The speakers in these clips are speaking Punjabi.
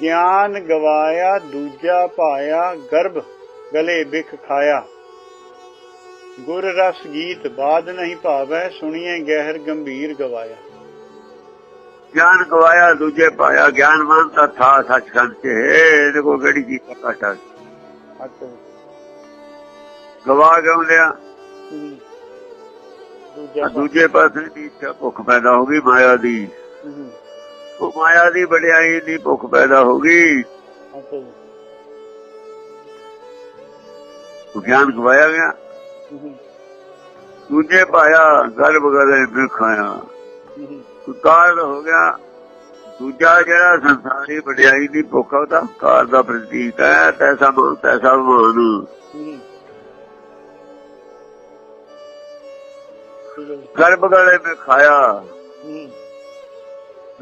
ਗਿਆਨ ਗਵਾਇਆ ਦੂਜਾ ਪਾਇਆ ਗਰਭ ਗਲੇ ਬਿਖ ਖਾਇਆ। ਗੁਰ ਰਸ ਗੀਤ ਬਾਦ ਨਹੀਂ ਭਾਵੈ ਸੁਣੀਏ ਗਹਿਰ ਗੰਭੀਰ ਗਵਾਇਆ। ਗਿਆਨ ਗਵਾਇਆ ਦੂਜੇ ਪਾਇਆ ਗਿਆਨਵਾਨ ਤਾਂ ਥਾ ਸੱਚਖੰਡ ਚ। ਇਹਦੇ ਕੋ ਕਿਹੜੀ ਚੀਜ਼ ਘਾਟਾ ਅੱਛਾ। ਗਵਾ ਹਮ। ਦੂਜਾ ਪਾਸੇ ਦੀ ਇੱਛਾ ਭੁੱਖ ਪੈਦਾ ਹੋ ਗਈ ਮਾਇਆ ਦੀ। ਉਹ ਮਾਇਆ ਦੀ ਵਡਿਆਈ ਦੀ ਭੁੱਖ ਪੈਦਾ ਹੋ ਗਈ ਗਿਆਨ ਗਵਾਇਆ ਗਿਆ। ਦੂਜੇ ਪਾਇਆ ਗਰਭ ਗਲੇ ਬਿਖਾਇਆ ਹਮ। ਕਾਰਨ ਹੋ ਗਿਆ ਦੂਜਾ ਜਿਹੜਾ ਸੰਸਾਰੀ ਵਡਿਆਈ ਦੀ ਭੁੱਖ ਉਹਦਾ ਕਾਰ ਦਾ ਪ੍ਰਤੀਕ ਹੈ ਤੈਸਾ ਮਨ ਤੈਸਾ ਜੀ। ਗਰਭ ਗਲੇ ਬਿਖਾਇਆ ਹਮ।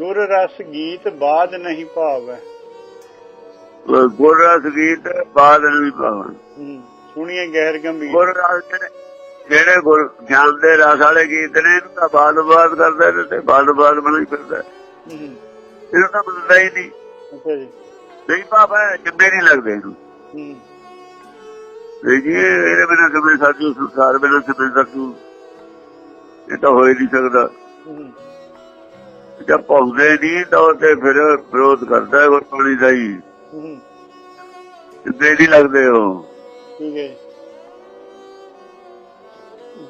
ਗੁਰ ਰਸ ਗੀਤ ਬਾਦ ਨਹੀਂ ਭਾਵੈ। ਗੁਰ ਰਸ ਗੀਤ ਬਾਦ ਨਹੀਂ ਹਮ। ਸੁਣੀਏ ਗਹਿਰ ਗੰਭੀਰ। ਗੁਰ ਰਸ ਜਿਹੜੇ- ਗੁਰ ਗਿਆਨ ਦੇ ਰਸ ਵਾਲੇ ਗੀਤ ਨੇ ਇਹਨੂੰ ਤਾਂ ਬਾਦ ਬਾਦ ਕਰਦੇ ਨੇ ਤੇ ਬਾਦ ਬਾਦ ਬਣੀ ਫਿਰਦਾ। ਇਹਨੂੰ ਤਾਂ ਬੁੱਲਦਾ ਹੀ ਨਹੀਂ। ਅੱਛਾ ਜੀ। ਨਹੀਂ ਪਾਪਾ ਚੰਗੇ ਨਹੀਂ ਲੱਗਦੇ ਇਹਨੂੰ। ਜੀ ਇਹਦੇ ਬਿਨਾਂ ਕਿਵੇਂ ਸਾਜੂ ਸੰਸਾਰ ਬਿਨਾਂ ਕਿਵੇਂ ਸਾਜੂ ਇਹ ਤਾਂ ਹੋ ਹੀ ਨਹੀਂ ਸਕਦਾ। ਜਦ ਪਹੁੰਚਦੇ ਨਹੀਂ ਤਾਂ ਤੇ ਫਿਰ ਵਿਰੋਧ ਕਰਦਾ ਹੈ ਗੁਰਬਾਣੀ ਦਾ ਹੀ। ਚੰਗੇ ਨਹੀਂ ਲੱਗਦੇ ਉਹ। ਠੀਕ ਹੈ ਜੀ।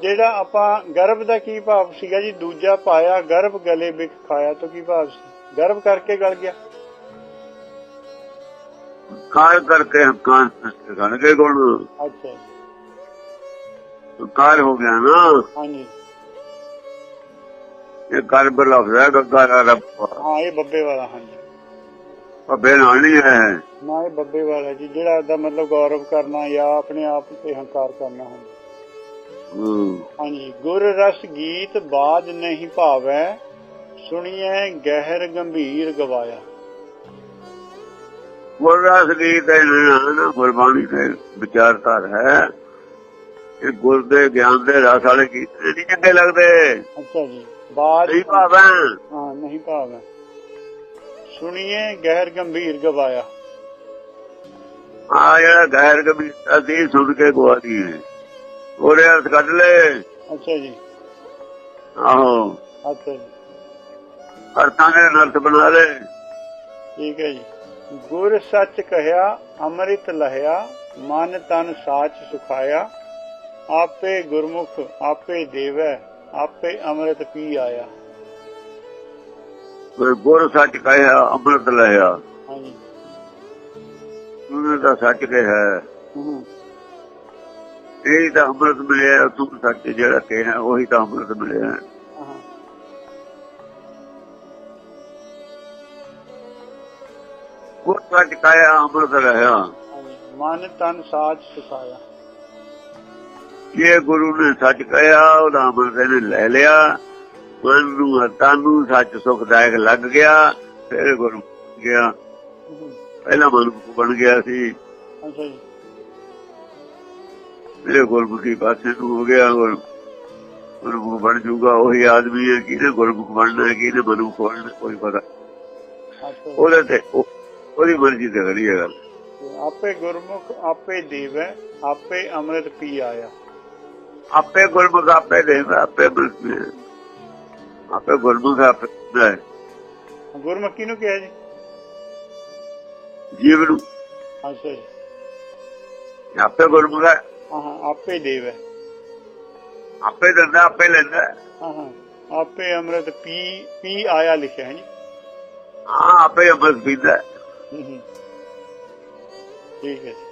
ਜਿਹੜਾ ਆਪਾਂ ਗਰਭ ਦਾ ਕੀ ਭਾਵ ਸੀਗਾ ਜੀ? ਦੂਜਾ ਪਾਇਆ ਗਰਭ ਗਲੇ ਵਿੱਚ ਖਾਇਆ ਤਾਂ ਕੀ ਭਾਵ ਸੀ? ਗਰਭ ਕਰਕੇ ਗਲ ਗਿਆ। ਕਾਰ ਕਰਕੇ ਹੰਕਾਰ ਕਰਨਗੇ ਗੁਣ। ਅੱਛਾ ਜੀ। ਕਾਰ ਹੋ ਗਿਆ ਨਾ। ਹਾਂਜੀ। ਇਹ ਕਰਬ ਲਫ਼ਜ਼ ਹੈ ਗੱਗਾ ਦਾ ਰੱਬ। ਹਾਂ ਇਹ ਬੱਬੇ ਵਾਲਾ ਹਾਂਜੀ। ਭੱਬੇ ਨਾਲ ਨਹੀਂ ਹੈ। ਨਾ ਇਹ ਬੱਬੇ ਵਾਲਾ ਜੀ ਜਿਹੜਾ ਦਾ ਮਤਲਬ ਗੌਰਵ ਕਰਨਾ ਜਾਂ ਆਪਣੇ ਆਪ ਤੇ ਹੰਕਾਰ ਕਰਨਾ ਹੁੰਦਾ। ਹੂੰ। ਹਾਂਜੀ ਗੁਰ ਰਸ ਗੀਤ ਬਾਜ ਨਹੀਂ ਭਾਵੈ ਸੁਣੀਏ ਗਹਿਰ ਗੰਭੀਰ ਗਵਾਇਆ। ਗੁਰ ਰਸ ਗੀਤ ਹੈ ਨਾ ਗੁਰਬਾਣੀ ਦੇ ਵਿਚਾਰਧਾਰ ਹੈ। ਇਹ ਗੁਰ ਦੇ ਗਿਆਨ ਦੇ ਰਸ ਵਾਲੇ ਗੀਤ ਨਹੀਂ ਚੰਗੇ ਲੱਗਦੇ। ਅੱਛਾ ਜੀ। ਬਾਜ ਨਹੀਂ ਭਾਵੇਂ। ਹਾਂ ਨਹੀਂ ਭਾਵੈ। ਸੁਣੀਏ ਗਹਿਰ ਗੰਭੀਰ ਗਵਾਇਆ। ਆ ਜਿਹੜਾ ਗੈਰ ਕਬੀਰ ਅਸੀਂ ਸੁਣ ਕੇ ਗਵਾਦੀ ਹੈ ਉਹਦੇ ਅਰਥ ਕੱਢ ਲੈ ਅੱਛਾ ਜੀ। ਆਹੋ। ਅੱਛਾ ਜੀ। ਅਰਥਾਂ ਦੇ ਅਰਥ ਬਣਾ ਲੈ ਠੀਕ ਹੈ ਜੀ। ਗੁਰ ਸੱਚ ਕਹਿਆ ਅੰਮ੍ਰਿਤ ਲਹਿਆ ਮਨ ਤਨ ਸਾਚ ਸੁਖਾਇਆ। ਆਪੇ ਗੁਰਮੁਖ ਆਪੇ ਦੇਵੈ। ਆਪੇ ਅੰਮ੍ਰਿਤ ਪੀ ਆਇਆ। ਕੋਈ ਗੁਰ ਸੱਚ ਕਹਿਆ ਅੰਮ੍ਰਿਤ ਲਿਆ ਹਾਂਜੀ। ਉਹਨੇ ਤਾਂ ਸੱਚ ਕਿਹਾ। ਹੂੰ। ਇਹ ਤਾਂ ਅੰਮ੍ਰਿਤ ਮਿਲਿਆ ਤੂੰ ਸੱਚ ਜਿਹੜਾ ਕਿਹਾ ਉਹੀ ਤਾਂ ਅੰਮ੍ਰਿਤ ਮਿਲਿਆ। ਗੁਰ ਸੱਚ ਕਹਿਆ ਅੰਮ੍ਰਿਤ ਲਿਆ ਮਨ ਤਨ ਸਾਚ ਸੁਖਾਇਆ। ਜੇ ਗੁਰੂ ਨੇ ਸੱਚ ਕਹਿਆ ਉਹਦਾ ਅੰਮ੍ਰਿਤ ਇਹਨੇ ਲੈ ਲਿਆ। ਮਨ ਨੂੰ ਹੱਥਾਂ ਨੂੰ ਸੱਚ ਸੁਖਦਾਇਕ ਲੱਗ ਗਿਆ ਫਿਰ ਗੁਰੂ ਗਿਆ। ਹੂੰ। ਪਹਿਲਾਂ ਮਨ ਬਣ ਗਿਆ ਸੀ। ਮੇਰੇ ਗੁਰਮੁਖੀ ਪਾਸੇ ਨੂੰ ਹੋ ਗਿਆ ਗੁਰ ਗੁਰਮੁਖ ਬਣ ਜੂਗਾ ਉਹੀ ਆਦਮੀ ਹੈ। ਕਿਹਨੇ ਗੁਰਮੁਖ ਬਣਨਾ ਹੈ ਕਿਹਨੇ ਮਨੁੱਖ ਬਣਨਾ ਕੋਈ ਪਤਾ। ਉਹਦੇ ਤੇ ਉਹ- ਉਹਦੀ ਮਰਜ਼ੀ ਤੇ ਕਰੀ ਹੈ ਗੱਲ। ਆਪੇ ਗੁਰਮੁਖ ਆਪੇ ਦੇਵੈ ਆਪੇ ਅੰਮ੍ਰਿਤ ਪੀ ਆਇਆ। ਆਪੇ ਗੁਰਮੁਖ ਆਪੇ ਦੇਦਾ ਆਪੇ ਆਪੇ ਗੁਰਮੁਖ ਆਪੇ ਦੇਦਾ। ਗੁਰਮੁਖੀ ਨੂੰ ਕਿਹਾ ਜੀ? ਜੀਵ ਨੂੰ। ਅੱਛਾ ਜੀ। ਆਪੇ ਗੁਰਮੁਖ ਹੈ। ਹਾਂ ਹਾਂ ਆਪੇ ਦੇਵੈ ਆਪੇ ਦਿੰਦਾ ਆਪੇ ਲੈਂਦਾ। ਹਾਂ ਹਾਂ ਆਪੇ ਅੰਮ੍ਰਿਤ ਪੀ ਪੀ ਆਇਆ ਲਿਖਿਆ ਹੈ ਜੀ। ਹਾਂ ਆਪੇ ਅੰਮ੍ਰਿਤ ਪੀਂਦਾ। ਹੂੰ ਹੂੰ। ਠੀਕ ਹੈ ਜੀ।